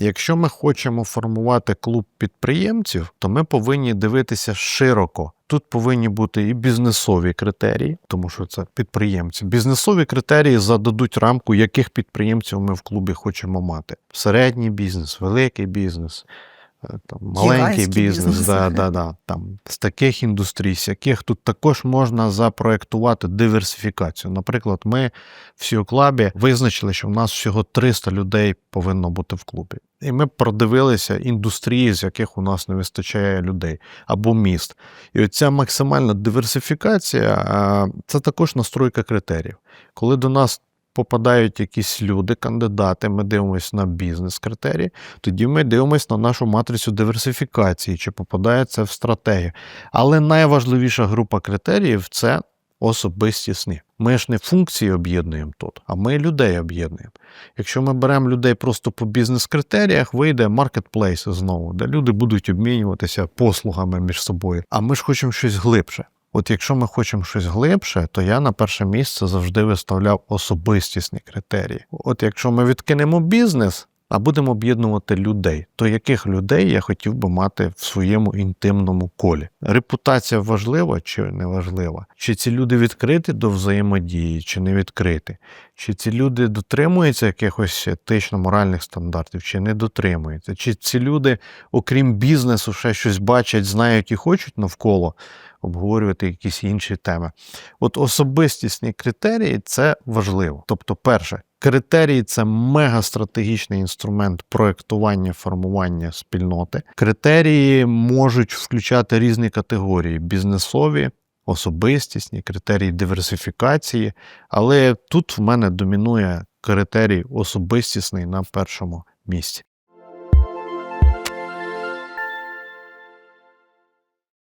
Якщо ми хочемо формувати клуб підприємців, то ми повинні дивитися широко. Тут повинні бути і бізнесові критерії, тому що це підприємці. Бізнесові критерії зададуть рамку, яких підприємців ми в клубі хочемо мати: середній бізнес, великий бізнес. Е, Там, маленький бізнес, бізнес. Да, да, да, там, з таких індустрій, з яких тут також можна запроектувати диверсифікацію. Наприклад, ми в Сіоклабі визначили, що в нас всього 300 людей повинно бути в клубі. І ми продивилися індустрії, з яких у нас не вистачає людей, або міст. І оця максимальна диверсифікація це також настройка критеріїв. Коли до нас попадають якісь люди, кандидати, ми дивимося на бізнес-критерії, тоді ми дивимося на нашу матрицю диверсифікації, чи попадає це в стратегію. Але найважливіша група критеріїв це особистісні. Ми ж не функції об'єднуємо тут, а ми людей об'єднуємо. Якщо ми беремо людей просто по бізнес-критеріях, вийде маркетплейс знову, де люди будуть обмінюватися послугами між собою. А ми ж хочемо щось глибше. От якщо ми хочемо щось глибше, то я на перше місце завжди виставляв особистісні критерії. От якщо ми відкинемо бізнес, а будемо об'єднувати людей, то яких людей я хотів би мати в своєму інтимному колі? Репутація важлива чи не важлива? Чи ці люди відкриті до взаємодії, чи не відкриті? Чи ці люди дотримуються якихось етично-моральних стандартів, чи не дотримуються? Чи ці люди, окрім бізнесу, ще щось бачать, знають і хочуть навколо обговорювати якісь інші теми? От особистісні критерії це важливо. Тобто, перше, критерії це мегастратегічний інструмент проєктування, формування спільноти. Критерії можуть включати різні категорії: бізнесові. Особистісні критерії диверсифікації, але тут в мене домінує критерій особистісний на першому місці.